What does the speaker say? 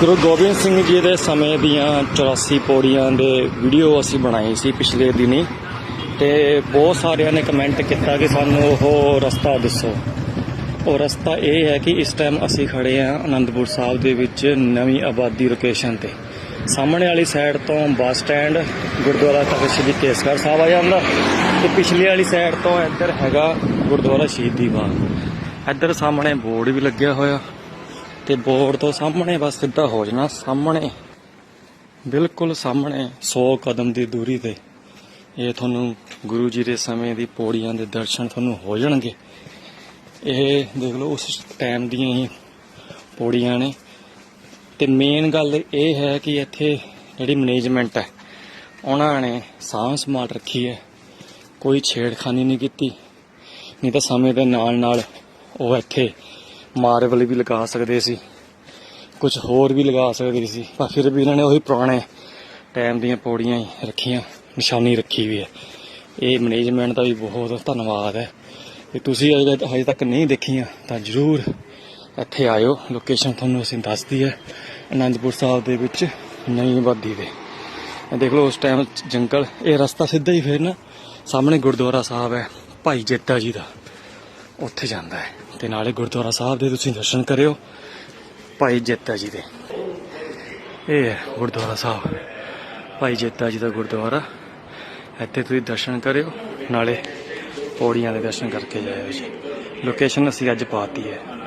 ਗੁਰੂ ਗੋਬਿੰਦ ਸਿੰਘ ਜੀ ਦੇ ਸਮੇਂ ਦੀਆਂ 84 ਪੌੜੀਆਂ ਦੇ ਵੀਡੀਓ ਅਸੀਂ ਬਣਾਈ ਸੀ ਪਿਛਲੇ ਦਿਨੀ ਤੇ ਬਹੁਤ ਸਾਰਿਆਂ ਨੇ ਕਮੈਂਟ ਕੀਤਾ ਕਿ ਸਾਨੂੰ ਉਹ ਰਸਤਾ ਦੱਸੋ। ਉਹ ਰਸਤਾ ਇਹ ਹੈ ਕਿ ਇਸ ਟਾਈਮ ਅਸੀਂ ਖੜੇ ਆ ਆਨੰਦਪੁਰ ਸਾਹਿਬ ਦੇ ਵਿੱਚ ਨਵੀਂ ਆਬਾਦੀ ਲੋਕੇਸ਼ਨ ਤੇ। ਸਾਹਮਣੇ ਵਾਲੀ ਸਾਈਡ ਤੋਂ ਬੱਸ ਸਟੈਂਡ, ਗੁਰਦੁਆਰਾ ਤਖਤ ਸ੍ਰੀ ਕੇਸਗੜ੍ਹ ਸਾਹਿਬ ਆ ਜਾਂਦਾ ਤੇ ਪਿਛਲੇ ਵਾਲੀ ਸਾਈਡ ਤੋਂ ਇੱਧਰ ਹੈਗਾ ਗੁਰਦੁਆਰਾ ਸ਼ਹੀਦੀ ਬਾਗ। ਇੱਧਰ ਸਾਹਮਣੇ ਬੋਰਡ ਵੀ ਲੱਗਿਆ ਹੋਇਆ। ਤੇ ਬੋਰਡ ਤੋਂ ਸਾਹਮਣੇ ਬਸ ਸਿੱਧਾ ਹੋ ਜਾਣਾ, ਸਾਹਮਣੇ। ਬਿਲਕੁਲ ਸਾਹਮਣੇ 100 ਕਦਮ ਦੀ ਦੂਰੀ ਤੇ। ਇਹ ਤੁਹਾਨੂੰ ਗੁਰੂ ਜੀ ਦੇ ਸਮੇਂ ਦੀ ਪੌੜੀਆਂ ਦੇ ਦਰਸ਼ਨ ਤੁਹਾਨੂੰ ਹੋ ਜਾਣਗੇ। ਇਹ ਦੇਖ ਲਓ, ਉਸ ਟਾਈਮ ਦੀਆਂ ਹੀ ਪੌੜੀਆਂ ਨੇ। ਤੇ ਮੇਨ ਗੱਲ ਇਹ ਹੈ ਕਿ ਇੱਥੇ ਜਿਹੜੀ ਮੈਨੇਜਮੈਂਟ ਹੈ, ਉਹਨਾਂ ਨੇ ਸਾਂਭ ਸੰਭਾਲ ਰੱਖੀ ਹੈ। ਕੋਈ ਛੇੜਖਾਨੀ ਨਹੀਂ ਕੀਤੀ। ਨਹੀਂ ਤਾਂ ਸਮੇਂ ਦੇ ਨਾਲ ਨਾਲ ਉਹ ਇੱਥੇ ਮਾਰਬਲ ਵੀ ਲਗਾ ਸਕਦੇ ਸੀ। ਕੁਝ ਹੋਰ ਵੀ ਲਗਾ ਸਕਦੇ ਸੀ। ਪਰ ਫਿਰ ਵੀ ਇਹਨਾਂ ਨੇ ਉਹੀ ਪੁਰਾਣੇ ਟਾਈਮ ਦੀਆਂ ਪੌੜੀਆਂ ਹੀ ਰੱਖੀਆਂ, ਨਿਸ਼ਾਨੀ ਰੱਖੀ ਵੀ ਹੈ। ਇਹ ਮੈਨੇਜਮੈਂਟ ਦਾ ਵੀ ਬਹੁਤ ਧੰਨਵਾਦ ਹੈ। ਤੇ ਤੁਸੀਂ ਅਜੇ ਹਜੇ ਤੱਕ ਨਹੀਂ ਦੇਖੀਆਂ, ਤਾਂ ਜ਼ਰੂਰ ਇੱਥੇ ਆਇਓ। ਲੋਕੇਸ਼ਨ ਤੁਹਾਨੂੰ ਅਸੀਂ ਦੱਸਦੀ ਹੈ, ਅਨੰਦਪੁਰ ਸਾਹਿਬ ਦੇ ਵਿੱਚ, ਨਵੀਂ ਆਬਾਦੀ ਦੇ। ਦੇਖ ਲਓ, ਉਸ ਟਾਈਮ ਜੰਗਲ, ਇਹ ਰਸਤਾ ਸਿੱਧਾ ਹੀ ਫਿਰ ਨਾ ਸਾਹਮਣੇ ਗੁਰਦੁਆਰਾ ਸਾਹਿਬ ਹੈ, ਭਾਈ ਜੇਤਾ ਜੀ ਦਾ। ਉੱਥੇ ਜਾਂਦਾ ਹੈ। ਤੇ ਨਾਲੇ ਗੁਰਦੁਆਰਾ ਸਾਹਿਬ ਦੇ ਤੁਸੀਂ ਦਰਸ਼ਨ ਕਰਿਓ। ਭਾਈ ਜੇਤਾ ਜੀ ਦੇ। ਇਹ ਹੈ ਗੁਰਦੁਆਰਾ ਸਾਹਿਬ। ਭਾਈ ਜੇਤਾ ਜੀ ਦਾ ਗੁਰਦੁਆਰਾ। ਇੱਥੇ ਤੁਸੀਂ ਦਰਸ਼ਨ ਕਰਿਓ, ਨਾਲੇ ਪੌੜੀਆਂ ਦੇ ਦਰਸ਼ਨ ਕਰਕੇ ਜਾਇਓ ਜੀ। ਲੋਕੇਸ਼ਨ ਅਸੀਂ ਅੱਜ ਪਾਤੀ ਹੈ।